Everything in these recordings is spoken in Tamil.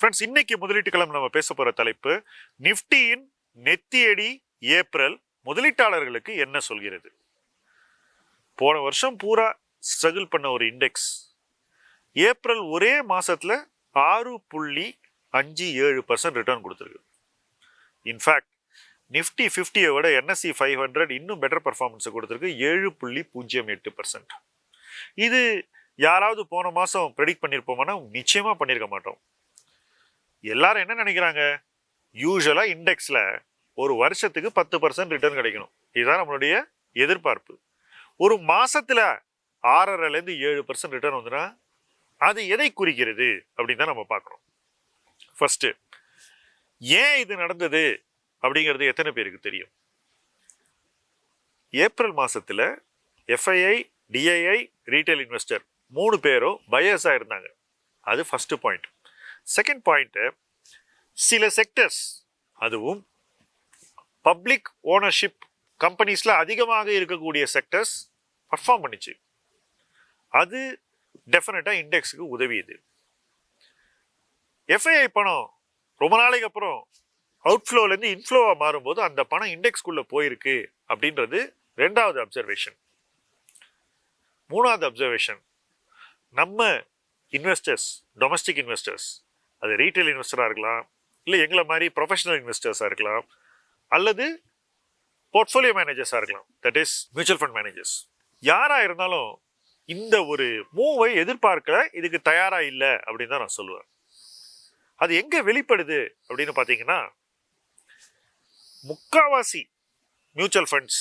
ஃப்ரெண்ட்ஸ் இன்னைக்கு முதலீட்டு நம்ம பேச போகிற தலைப்பு நிஃப்டியின் நெத்தியடி ஏப்ரல் முதலீட்டாளர்களுக்கு என்ன சொல்கிறது? போன வருஷம் பூரா ஸ்ட்ரகிள் பண்ண ஒரு இண்டெக்ஸ். ஏப்ரல் ஒரே மாதத்தில் ஆறு புள்ளி அஞ்சு ஏழு பர்சன்ட் ரிட்டர்ன் கொடுத்துருக்கு. இன்ஃபேக்ட் நிஃப்டி ஃபிஃப்டியை விட என்எஸ்சி ஃபைவ் ஹண்ட்ரட் இன்னும் பெட்டர் பர்ஃபார்மன்ஸை கொடுத்துருக்கு ஏழு புள்ளி பூஜ்ஜியம் எட்டு பர்சன்ட். இது யாராவது போன மாதம் ப்ரெடிக்ட் பண்ணியிருப்போம்னா நிச்சயமாக பண்ணியிருக்க மாட்டோம். எல்லாரும் என்ன நினைக்கிறாங்க? யூஸ்வலாக இண்டெக்ஸில் ஒரு வருஷத்துக்கு பத்து பர்சன்ட் ரிட்டர்ன் கிடைக்கணும். இதுதான் நம்மளுடைய எதிர்பார்ப்பு. ஒரு மாதத்தில் ஆறரைலேருந்து ஏழு பர்சன்ட் ரிட்டர்ன் வந்துன்னா அது எதை குறிக்கிறது அப்படின்னு தான் நம்ம பார்க்குறோம் ஃபஸ்ட்டு ஏன் இது நடந்தது அப்படிங்கிறது எத்தனை பேருக்கு தெரியும்? ஏப்ரல் மாதத்தில் எஃப்ஐஐ டிஐஐ ரீட்டைல் இன்வெஸ்டர் மூணு பேரும் பயர்ஸாக இருந்தாங்க. அது ஃபஸ்ட்டு பாயிண்ட் செகண்ட் பாயிண்ட்டு சில செக்டர்ஸ் அதுவும் பப்ளிக் ஓனர்ஷிப் கம்பெனிஸில் அதிகமாக இருக்கக்கூடிய செக்டர்ஸ் பர்ஃபார்ம் பண்ணிச்சு. அது டெஃபினட்டாக இண்டெக்ஸுக்கு உதவியது. எஃப்ஐஐ பணம் ரொம்ப நாளைக்கு அப்புறம் அவுட்ஃப்ளோலேருந்து இன்ஃப்ளோவாக மாறும்போது அந்த பணம் இண்டெக்ஸ்குள்ளே போயிருக்கு அப்படின்றது ரெண்டாவது அப்சர்வேஷன் மூணாவது அப்சர்வேஷன் நம்ம இன்வெஸ்டர்ஸ் டொமஸ்டிக் இன்வெஸ்டர்ஸ் அது ரீட்டைல் இன்வெஸ்டராக இருக்கலாம் இல்லை எங்களை மாதிரி ப்ரொஃபஷனல் இன்வெஸ்டர்ஸாக இருக்கலாம் அல்லது போர்ட்ஃபோலியோ மேனேஜர்ஸாக இருக்கலாம். That is mutual fund managers யாராக இருந்தாலும் இந்த ஒரு மூவை எதிர்பார்க்கல இதுக்கு தயாராக இல்லை அப்படின்னு தான் நான் சொல்லுவேன். அது எங்கே வெளிப்படுது அப்படின்னு பார்த்தீங்கன்னா முக்காவாசி மியூச்சுவல் ஃபண்ட்ஸ்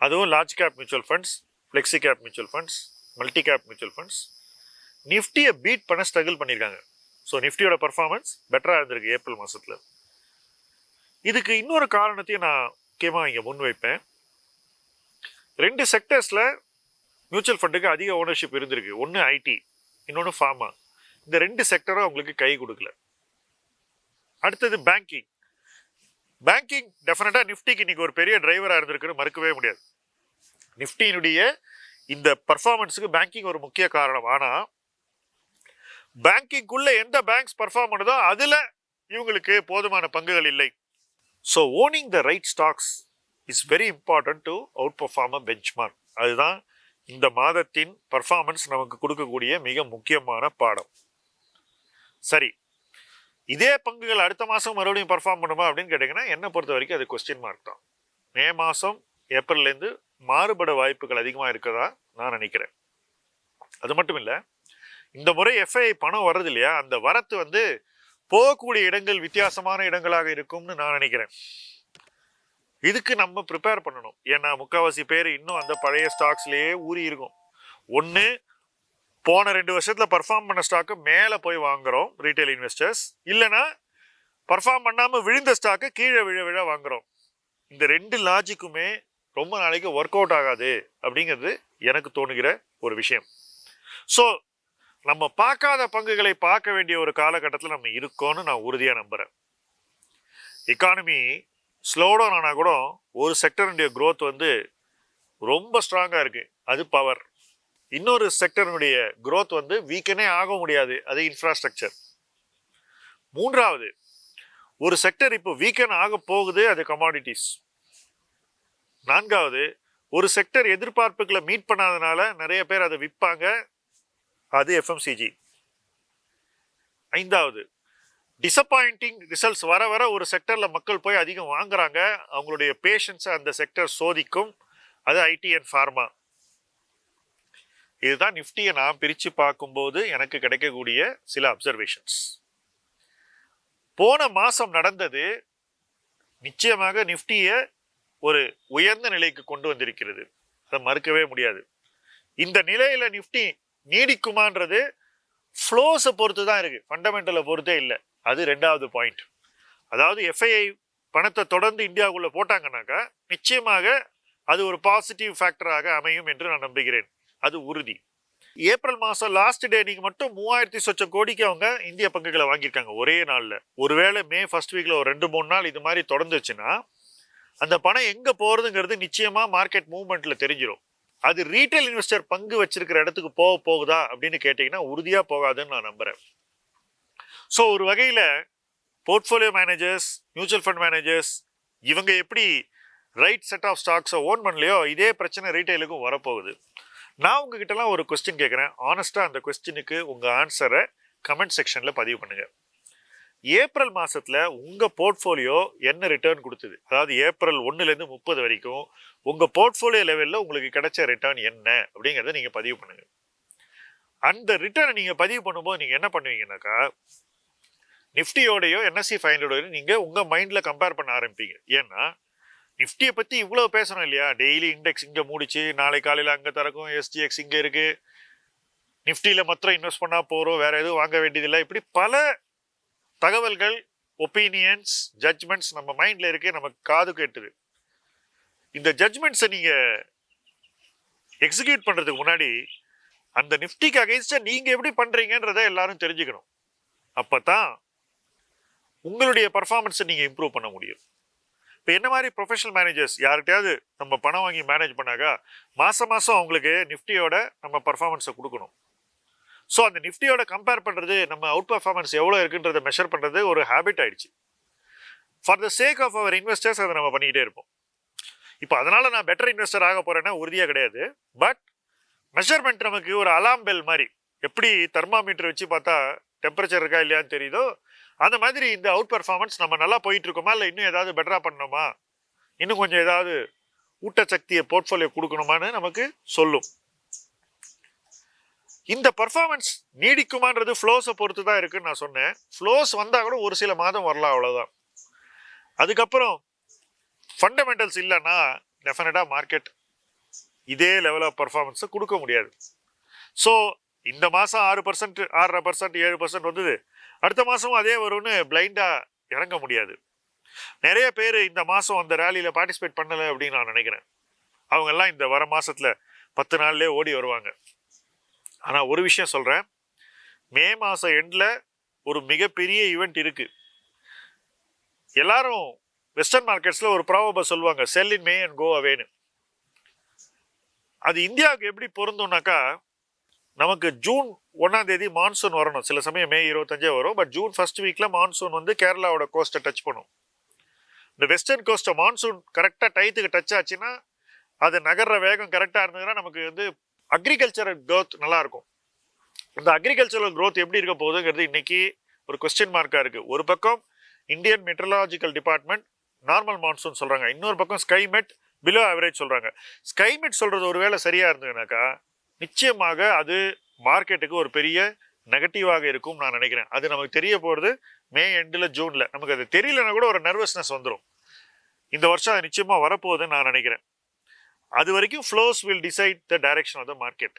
அதுவும் large cap mutual funds flexi cap mutual funds multi cap mutual funds நிஃப்டியை பீட் பண்ண ஸ்ட்ரகிள் பண்ணியிருக்காங்க ஸோ நிஃப்டியோட பர்ஃபார்மன்ஸ் பெட்டராக இருந்திருக்கு ஏப்ரல் மாதத்தில் இதுக்கு இன்னொரு காரணத்தையும் நான் முக்கியமாக இங்கே முன்வைப்பேன் ரெண்டு செக்டர்ஸில் மியூச்சுவல் ஃபண்டுக்கு அதிக ஓனர்ஷிப் இருந்திருக்கு. ஒன்று ஐடி இன்னொன்று ஃபார்மா இந்த ரெண்டு செக்டரும் அவங்களுக்கு கை கொடுக்கல. அடுத்தது பேங்கிங் பேங்கிங் டெஃபினட்டாக நிஃப்டிக்கு இன்றைக்கி ஒரு பெரிய டிரைவராக இருந்திருக்குன்னு மறுக்கவே முடியாது. நிஃப்டியினுடைய இந்த பர்ஃபார்மன்ஸுக்கு பேங்கிங் ஒரு முக்கிய காரணம். ஆனால் பேங்கிங்குள்ள எந்த பேங்க்ஸ் பர்ஃபார்ம் பண்ணுதோ அதில் இவங்களுக்கு போதுமான பங்குகள் இல்லை. So owning the right stocks is very important to outperform a benchmark அதுதான் இந்த மாதத்தின் பர்ஃபார்மன்ஸ் நமக்கு கொடுக்கக்கூடிய மிக முக்கியமான பாடம். சரி இதே பங்குகள் அடுத்த மாதம் மறுபடியும் பர்ஃபார்ம் பண்ணுமா அப்படின்னு கேட்டிங்கன்னா என்னை பொறுத்த வரைக்கும் அது கொஸ்டின் மார்க் தான். மே மாதம் ஏப்ரல்லேருந்து மாறுபட வாய்ப்புகள் அதிகமாக இருக்கதா நான் நினைக்கிறேன். அது மட்டும் இல்லை இந்த முறை எஃப்ஐ பணம் வர்றது இல்லையா அந்த வரத்து வந்து போகக்கூடிய இடங்கள் வித்தியாசமான இடங்களாக இருக்கும்னு நான் நினைக்கிறேன். இதுக்கு நம்ம ப்ரிப்பேர் பண்ணணும். ஏன்னா முக்கால்வாசி பேர் இன்னும் அந்த பழைய ஸ்டாக்ஸ்லேயே ஊறி இருக்கும். ஒன்று போன ரெண்டு வருஷத்தில் பர்ஃபார்ம் பண்ண ஸ்டாக்கு மேலே போய் வாங்குறோம் ரீட்டைல் இன்வெஸ்டர்ஸ் இல்லைன்னா பர்ஃபார்ம் பண்ணாமல் விழுந்த ஸ்டாக்கு கீழே விழ விழ வாங்குகிறோம் இந்த ரெண்டு லாஜிக்குமே ரொம்ப நாளைக்கு ஒர்க் அவுட் ஆகாது அப்படிங்கிறது எனக்கு தோணுகிற ஒரு விஷயம். ஸோ நம்ம பார்க்காத பங்குகளை பார்க்க வேண்டிய ஒரு காலகட்டத்தில் நம்ம இருக்கோம்னு நான் உறுதியாக நம்புகிறேன் எக்கானமி ஸ்லோடவுன் ஆனால் கூட ஒரு செக்டருடைய க்ரோத் வந்து ரொம்ப ஸ்ட்ராங்காக இருக்குது அது பவர் இன்னொரு செக்டருடைய க்ரோத் வந்து வீக்கனே ஆக முடியாது. அது இன்ஃப்ராஸ்ட்ரக்சர் மூன்றாவது ஒரு செக்டர் இப்போ வீக்கன் ஆக போகுது அது கமாடிட்டிஸ் நான்காவது ஒரு செக்டர் எதிர்பார்ப்புகளை மீட் பண்ணாதனால நிறைய பேர் அதை விற்பாங்க. அது எஃப்எம்சிஜி ஐந்தாவது டிசப்பாயிண்டிங் ரிசல்ட்ஸ் வர வர ஒரு செக்டரில் மக்கள் போய் அதிகம் வாங்குறாங்க. அவங்களுடைய பேஷன்ஸை அந்த செக்டர் சோதிக்கும். அது ஐடி அண்ட் ஃபார்மா இதுதான் நிஃப்டியை நான் பிரித்து பார்க்கும்போது எனக்கு கிடைக்கக்கூடிய சில அப்சர்வேஷன்ஸ் போன மாதம் நடந்தது நிச்சயமாக நிஃப்டியை ஒரு உயர்ந்த நிலைக்கு கொண்டு வந்திருக்கிறது. அதை மறுக்கவே முடியாது. இந்த நிலையில் நிஃப்டி நீடிக்குமான்றது ஃப்ளோஸை பொறுத்து தான் இருக்குது ஃபண்டமெண்டலை பொறுத்தே இல்லை. அது ரெண்டாவது பாயிண்ட் அதாவது எஃப்ஐஐ பணத்தை தொடர்ந்து இந்தியாவுக்குள்ளே போட்டாங்கனாக்கா நிச்சயமாக அது ஒரு பாசிட்டிவ் ஃபேக்டராக அமையும் என்று நான் நம்புகிறேன். அது உறுதி. ஏப்ரல் மாதம் லாஸ்ட் டே நீங்கள் மட்டும் மூவாயிரத்தி சொச்சம் கோடிக்கு அவங்க இந்திய பங்குகளை வாங்கியிருக்காங்க ஒரே நாளில். ஒருவேளை மே ஃபர்ஸ்ட் வீக்கில் ஒரு ரெண்டு மூணு நாள் இது மாதிரி தொடர்ந்துச்சுன்னா அந்த பணம் எங்கே போகிறதுங்கிறது நிச்சயமாக மார்க்கெட் மூவ்மெண்ட்டில் தெரிஞ்சிடும் அது ரீட்டைல் இன்வெஸ்டர் பங்கு வச்சிருக்கிற இடத்துக்கு போக போகுதா அப்படின்னு கேட்டிங்கன்னா உறுதியாக போகாதுன்னு நான் நம்புகிறேன் ஸோ ஒரு வகையில் portfolio managers mutual fund managers இவங்க எப்படி ரைட் செட் ஆஃப் ஸ்டாக்ஸை ஓன் பண்ணலையோ இதே பிரச்சனை ரீட்டைலுக்கும் வரப்போகுது. நான் உங்ககிட்டலாம் ஒரு கொஸ்டின் கேட்குறேன். ஆனஸ்ட்டாக அந்த கொஸ்டினுக்கு உங்கள் ஆன்சரை கமெண்ட் செக்ஷனில் பதிவு பண்ணுங்கள் ஏப்ரல் மாதத்தில் உங்கள் போர்ட்ஃபோலியோ என்ன ரிட்டர்ன் கொடுத்தது? அதாவது ஏப்ரல் ஒன்றுலேருந்து முப்பது வரைக்கும் உங்கள் போர்ட்ஃபோலியோ லெவலில் உங்களுக்கு கிடைச்ச ரிட்டர்ன் என்ன? அப்படிங்கிறத நீங்கள் பதிவு பண்ணுங்கள் அந்த ரிட்டர்னை நீங்கள் பதிவு பண்ணும்போது நீங்கள் என்ன பண்ணுவீங்கன்னாக்கா நிஃப்டியோடையோ என்எஸ்சி ஃபைவ் ஹண்ட்ரடோடையோ நீங்கள் உங்கள் மைண்டில் கம்பேர் பண்ண ஆரம்பிப்பீங்க. ஏன்னா நிஃப்டியை பற்றி இவ்வளோ பேசணும் இல்லையா? டெய்லி இண்டெக்ஸ் இங்கே மூடிச்சு நாளை காலையில் அங்கே திறக்கும் எஸ்டிஎக்ஸ் இங்கே இருக்குது நிஃப்டியில் மாத்திரம் இன்வெஸ்ட் பண்ணால் போகிறோம் வேறு எதுவும் வாங்க வேண்டியதில்லை. இப்படி பல தகவல்கள் ஒப்பீனியன்ஸ் ஜட்ஜ்மெண்ட்ஸ் நம்ம மைண்டில் இருக்கே நமக்கு காது கேட்டுது. இந்த ஜட்ஜ்மெண்ட்ஸை நீங்கள் எக்ஸிக்யூட் பண்ணுறதுக்கு முன்னாடி அந்த நிஃப்டிக்கு அகைன்ஸ்டாக நீங்கள் எப்படி பண்ணுறீங்கன்றதை எல்லாரும் தெரிஞ்சுக்கணும். அப்போ தான் உங்களுடைய பர்ஃபார்மன்ஸை நீங்கள் இம்ப்ரூவ் பண்ண முடியும். இப்போ என்ன மாதிரி ப்ரொஃபஷனல் மேனேஜர்ஸ் யார்கிட்டயாவது நம்ம பணம் வாங்கி மேனேஜ் பண்ணாக்கா மாதம் மாதம் அவங்களுக்கு நிஃப்டியோட நம்ம பர்ஃபார்மன்ஸை கொடுக்கணும். ஸோ அந்த நிஃப்டியோட கம்பேர் பண்ணுறது நம்ம அவுட் பர்ஃபார்மன்ஸ் எவ்வளோ இருக்குன்றதை மெஷர் பண்ணுறது ஒரு ஹேபிட் ஆயிடுச்சு. For the sake of our investors அதை நம்ம பண்ணிக்கிட்டே இருப்போம். இப்போ அதனால் நான் பெட்டர் இன்வெஸ்டர் ஆக போகிறேன்னா உறுதியாக கிடையாது. பட் மெஷர்மெண்ட் நமக்கு ஒரு அலாம் பெல் மாதிரி எப்படி தெர்மாமீட்டர் வச்சு பார்த்தா டெம்பரேச்சர் இருக்கா இல்லையான்னு தெரியுதோ அந்த மாதிரி இந்த அவுட் பர்ஃபார்மன்ஸ் நம்ம நல்லா போயிட்டு இருக்கோமா இல்லை இன்னும் ஏதாவது பெட்டராக பண்ணணுமா? இன்னும் கொஞ்சம் ஏதாவது ஊட்டச்சக்தியை போர்ட்ஃபோலியோ கொடுக்கணுமான்னு நமக்கு சொல்லும். இந்த பர்ஃபார்மன்ஸ் நீடிக்குமான்றது ஃப்ளோஸை பொறுத்து தான் இருக்குன்னு நான் சொன்னேன். ஃப்ளோஸ் வந்தால் கூட ஒரு சில மாதம் வரலாம் அவ்வளோதான் அதுக்கப்புறம் ஃபண்டமெண்டல்ஸ் இல்லைன்னா டெஃபினட்டாக மார்க்கெட் இதே லெவல் ஆஃப் பர்ஃபார்மன்ஸை கொடுக்க முடியாது. ஸோ இந்த மாதம் ஆறு பர்சன்ட் ஆறரை பர்சன்ட் ஏழு பர்சன்ட் வந்தது. அடுத்த மாதமும் அதே வரும்னு பிளைண்டாக இறங்க முடியாது. நிறைய பேர் இந்த மாதம் அந்த ரேலியில் பார்ட்டிசிபேட் பண்ணலை அப்படின்னு நான் நினைக்கிறேன். அவங்கெல்லாம் இந்த வர மாதத்தில் பத்து நாள்லேயே ஓடி வருவாங்க. ஆனால் ஒரு விஷயம் சொல்கிறேன் மே மாதம் எண்டில் ஒரு மிகப்பெரிய ஈவெண்ட் இருக்குது எல்லாரும் வெஸ்டர்ன் மார்க்கெட்ஸில் ஒரு ப்ராபபை சொல்லுவாங்க செல் இன் மே அண்ட் கோ அவேன்னு அது இந்தியாவுக்கு எப்படி பொருந்தும்னாக்கா நமக்கு ஜூன் ஒன்றாம் தேதி மான்சூன் வரணும். சில சமயம் மே இருபத்தஞ்சே வரும் பட் ஜூன் ஃபஸ்ட் வீக்கில் மான்சூன் வந்து கேரளாவோட கோஸ்ட்டை டச் பண்ணும். இந்த வெஸ்டர்ன் கோஸ்ட்டை மான்சூன் கரெக்டாக டயத்துக்கு டச் ஆச்சுன்னா அது நகர்ற வேகம் கரெக்டாக இருந்ததுன்னா நமக்கு வந்து அக்ரிகல்ச்சரல் க்ரோத் நல்லா இருக்கும் இந்த அக்ரிகல்ச்சரல் க்ரோத் எப்படி இருக்க போகுதுங்கிறது இன்னைக்கு ஒரு கொஸ்டின் மார்க்காக இருக்குது ஒரு பக்கம் Indian meteorological department normal monsoon சொல்கிறாங்க இன்னொரு பக்கம் ஸ்கைமெட் பிலோ ஆவரேஜ் சொல்கிறாங்க ஸ்கைமெட் சொல்கிறது ஒருவேளை சரியாக இருந்ததுனாக்கா நிச்சயமாக அது மார்க்கெட்டுக்கு ஒரு பெரிய நெகட்டிவாக இருக்கும் நான் நினைக்கிறேன். அது நமக்கு தெரிய போகிறது மே எண்டில் ஜூனில் நமக்கு அது தெரியலன்னா கூட ஒரு நர்வஸ்னஸ் வந்துடும் இந்த வருஷம் அது நிச்சயமாக வரப்போகுதுன்னு நான் நினைக்கிறேன். அது வரைக்கும் flows will decide the direction of the market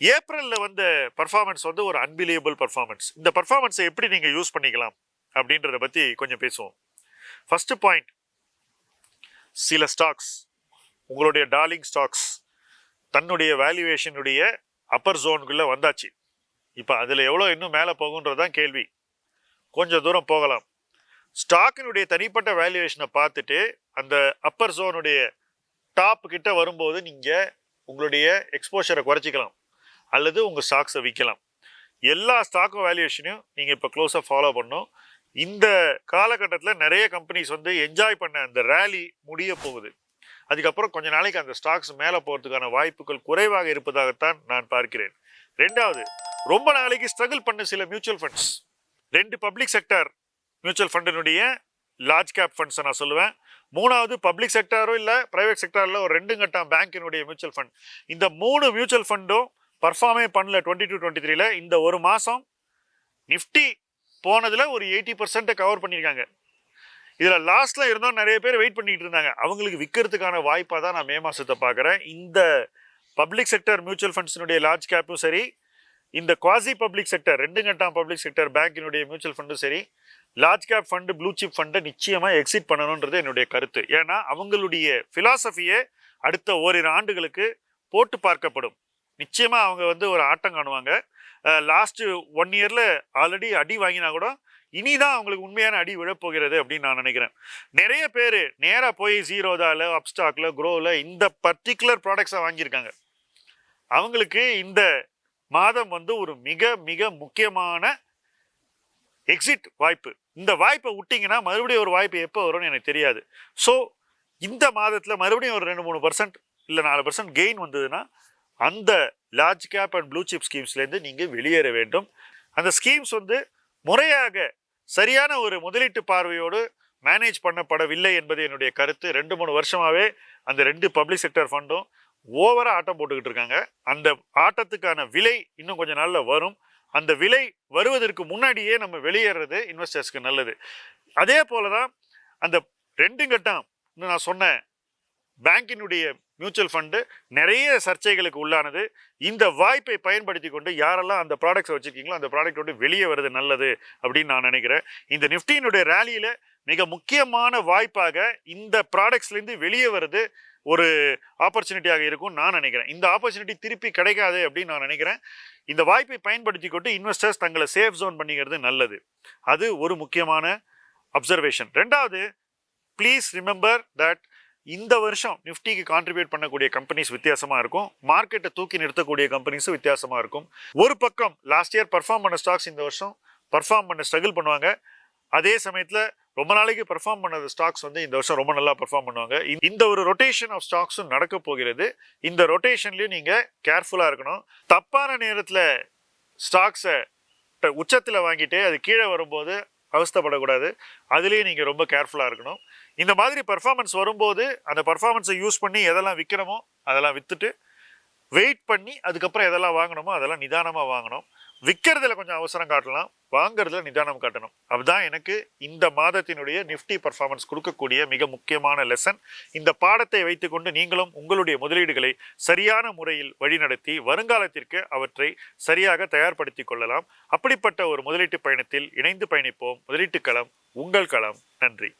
ஏப்ரலில் வந்த பர்ஃபார்மன்ஸ் வந்து ஒரு அன்பிலியபிள் பர்ஃபார்மன்ஸ் இந்த பர்ஃபார்மன்ஸை எப்படி நீங்கள் யூஸ் பண்ணிக்கலாம் அப்படின்றத பற்றி கொஞ்சம் பேசுவோம். ஃபஸ்ட்டு பாயிண்ட் சில ஸ்டாக்ஸ் உங்களுடைய டார்லிங் ஸ்டாக்ஸ் தன்னுடைய வேல்யூவேஷனுடைய அப்பர் ஜோனுக்குள்ளே வந்தாச்சு. இப்போ அதில் எவ்வளோ இன்னும் மேலே போகுன்றது தான் கேள்வி. கொஞ்சம் தூரம் போகலாம். ஸ்டாக்கினுடைய தனிப்பட்ட வேல்யூவேஷனை பார்த்துட்டு அந்த அப்பர் ஜோனுடைய டாப் கிட்ட வரும்போது நீங்கள் உங்களுடைய எக்ஸ்போஷரை குறைச்சிக்கலாம். அல்லது உங்கள் ஸ்டாக்ஸை விற்கலாம். எல்லா ஸ்டாக்கும் வேல்யூவேஷனையும் நீங்கள் இப்போ க்ளோஸாக ஃபாலோ பண்ணணும் இந்த காலகட்டத்தில் நிறைய கம்பெனிஸ் வந்து என்ஜாய் பண்ண அந்த ரேலி முடிய போகுது. அதுக்கப்புறம் கொஞ்ச நாளைக்கு அந்த ஸ்டாக்ஸ் மேலே போகிறதுக்கான வாய்ப்புகள் குறைவாக இருப்பதாகத்தான் நான் பார்க்கிறேன். ரெண்டாவது ரொம்ப நாளைக்கு ஸ்ட்ரகிள் பண்ண சில மியூச்சுவல் ஃபண்ட்ஸ் ரெண்டு பப்ளிக் செக்டர் மியூச்சுவல் ஃபண்டினுடைய லார்ஜ் கேப் ஃபண்ட்ஸை நான் சொல்லுவேன். மூணாவது பப்ளிக் செக்டாரும் இல்லை ப்ரைவேட் செக்டாரில் ஒரு ரெண்டு கட்டம் பேங்கினுடைய மியூச்சுவல் ஃபண்ட் இந்த மூணு மியூச்சுவல் ஃபண்டும் பர்ஃபார்மே பண்ணல டுவெண்ட்டி டூ டுவெண்ட்டி த்ரீல இந்த ஒரு மாதம் நிஃப்டி போனதில் ஒரு எயிட்டி பர்சன்ட்டை கவர் பண்ணியிருக்காங்க. இதில் லாஸ்ட்டில் இருந்தால் நிறைய பேர் வெயிட் பண்ணிகிட்டு இருந்தாங்க. அவங்களுக்கு விற்கிறதுக்கான வாய்ப்பாக தான் நான் மே மாதத்தை பார்க்குறேன். இந்த பப்ளிக் செக்டர் மியூச்சுவல் ஃபண்ட்ஸினுடைய லார்ஜ் கேப்பும் சரி இந்த குவாசி பப்ளிக் செக்டர் ரெண்டு கட்டாம் பப்ளிக் செக்டர் பேங்கினுடைய மியூச்சுவல் ஃபண்டும் சரி large cap fund blue chip ஃபண்டை நிச்சயமாக எக்ஸிட் பண்ணணுன்றது என்னுடைய கருத்து. ஏன்னா அவங்களுடைய ஃபிலாசபியே அடுத்த ஓரிரு ஆண்டுகளுக்கு போட்டு பார்க்கப்படும். நிச்சயமாக அவங்க வந்து ஒரு ஆட்டம் காணுவாங்க. லாஸ்ட்டு ஒன் இயரில் ஆல்ரெடி அடி வாங்கினா கூட இனிதான் அவங்களுக்கு உண்மையான அடி விழப்போகிறது அப்படின்னு நான் நினைக்கிறேன். நிறைய பேர் நேராக போய் ஜீரோதாவில் அப்ஸ்டாக்ல குரோவில் இந்த பர்டிகுலர் ப்ராடக்ட்ஸை வாங்கியிருக்காங்க. அவங்களுக்கு இந்த மாதம் வந்து ஒரு மிக மிக முக்கியமான எக்ஸிட் வாய்ப்பு. இந்த வாய்ப்பை விட்டிங்கன்னா மறுபடியும் ஒரு வாய்ப்பு எப்போ வரும்னு எனக்கு தெரியாது. ஸோ இந்த மாதத்தில் மறுபடியும் ஒரு ரெண்டு மூணு பர்சன்ட் இல்லை நாலு பர்சன்ட் கெயின் வந்ததுன்னா அந்த large cap and blue chip ஸ்கீம்ஸ்லேருந்து நீங்கள் வெளியேற வேண்டும். அந்த ஸ்கீம்ஸ் வந்து முறையாக சரியான ஒரு முதலீட்டு பார்வையோடு மேனேஜ் பண்ணப்படவில்லை என்பது என்னுடைய கருத்து. ரெண்டு மூணு வருஷமாகவே அந்த ரெண்டு பப்ளிக் செக்டர் ஃபண்டும் ஓவராக ஆட்டம் போட்டுக்கிட்டு இருக்காங்க. அந்த ஆட்டத்துக்கான விலை இன்னும் கொஞ்சம் நாளில் வரும். அந்த விலை வருவதற்கு முன்னாடியே நம்ம வெளியேறது இன்வெஸ்டர்ஸ்க்கு நல்லது. அதே போல தான் அந்த ரெண்டு கட்டம் நான் சொன்னேன். பேங்கினுடைய மியூச்சுவல் ஃபண்டு நிறைய சர்ச்சைகளுக்கு உள்ளானது. இந்த வாய்ப்பை பயன்படுத்தி கொண்டு யாரெல்லாம் அந்த ப்ராடக்ட்ஸ் வச்சுருக்கீங்களோ அந்த ப்ராடக்ட் விட்டு வெளியே வருது நல்லது அப்படின்னு நான் நினைக்கிறேன். இந்த நிஃப்டியினுடைய ரேலியில் மிக முக்கியமான வாய்ப்பாக இந்த ப்ராடக்ட்ஸ்லேருந்து வெளியே வருது ஒரு ஆப்பர்ச்சுனிட்டியாக இருக்கும் நான் நினைக்கிறேன். இந்த ஆப்பர்ச்சுனிட்டி திருப்பி கிடைக்காது அப்படின்னு நான் நினைக்கிறேன். இந்த வாய்ப்பை பயன்படுத்தி கொண்டு இன்வெஸ்டர்ஸ் தங்களை சேஃப் ஜோன் பண்ணிக்கிறது நல்லது. அது ஒரு முக்கியமான அப்சர்வேஷன் ரெண்டாவது ப்ளீஸ் ரிமெம்பர் தட் இந்த வருஷம் நிஃப்டிக்கு கான்ட்ரிபியூட் பண்ணக்கூடிய கம்பெனிஸ் வித்தியாசமாக இருக்கும். மார்க்கெட்டை தூக்கி நிறுத்தக்கூடிய கம்பெனிஸும் வித்தியாசமாக இருக்கும். ஒரு பக்கம் லாஸ்ட் இயர் பர்ஃபார்ம் பண்ண ஸ்டாக்ஸ் இந்த வருஷம் பர்ஃபார்ம் பண்ண ஸ்ட்ரகிள் பண்ணுவாங்க. அதே சமயத்தில் ரொம்ப நாளைக்கு பெர்ஃபார்ம் பண்ணது ஸ்டாக்ஸ் வந்து இந்த வருஷம் ரொம்ப நல்லா பெர்ஃபார்ம் பண்ணுவாங்க. இந்த- ஒரு ரொட்டேஷன் ஆஃப் ஸ்டாக்ஸும் நடக்க போகிறது. இந்த ரொட்டேஷன்லேயும் நீங்கள் கேர்ஃபுல்லாக இருக்கணும். தப்பான நேரத்தில் ஸ்டாக்ஸை உச்சத்தில் வாங்கிட்டு அது கீழே வரும்போது அவஸ்தைப்படக்கூடாது. அதுலேயும் நீங்கள் ரொம்ப கேர்ஃபுல்லாக இருக்கணும். இந்த மாதிரி பர்ஃபார்மன்ஸ் வரும்போது அந்த பர்ஃபார்மன்ஸை யூஸ் பண்ணி எதெல்லாம் விற்கிறோமோ அதெல்லாம் விற்றுட்டு வெயிட் பண்ணி அதுக்கப்புறம் எதெல்லாம் வாங்கணுமோ அதெல்லாம் நிதானமாக வாங்கணும். விற்கிறதுல கொஞ்சம் அவசரம் காட்டலாம். வாங்கிறதுல நிதானம் காட்டணும். அதுதான் எனக்கு இந்த மாதத்தினுடைய நிஃப்டி பர்ஃபார்மன்ஸ் கொடுக்கக்கூடிய மிக முக்கியமான லெசன் இந்த பாடத்தை வைத்துக்கொண்டு நீங்களும் உங்களுடைய முதலீடுகளை சரியான முறையில் வழிநடத்தி வருங்காலத்திற்கு அவற்றை சரியாக தயார்படுத்தி கொள்ளலாம். அப்படிப்பட்ட ஒரு முதலீட்டு பயணத்தில் இணைந்து பயணிப்போம். முதலீட்டு களம் உங்கள் களம். நன்றி.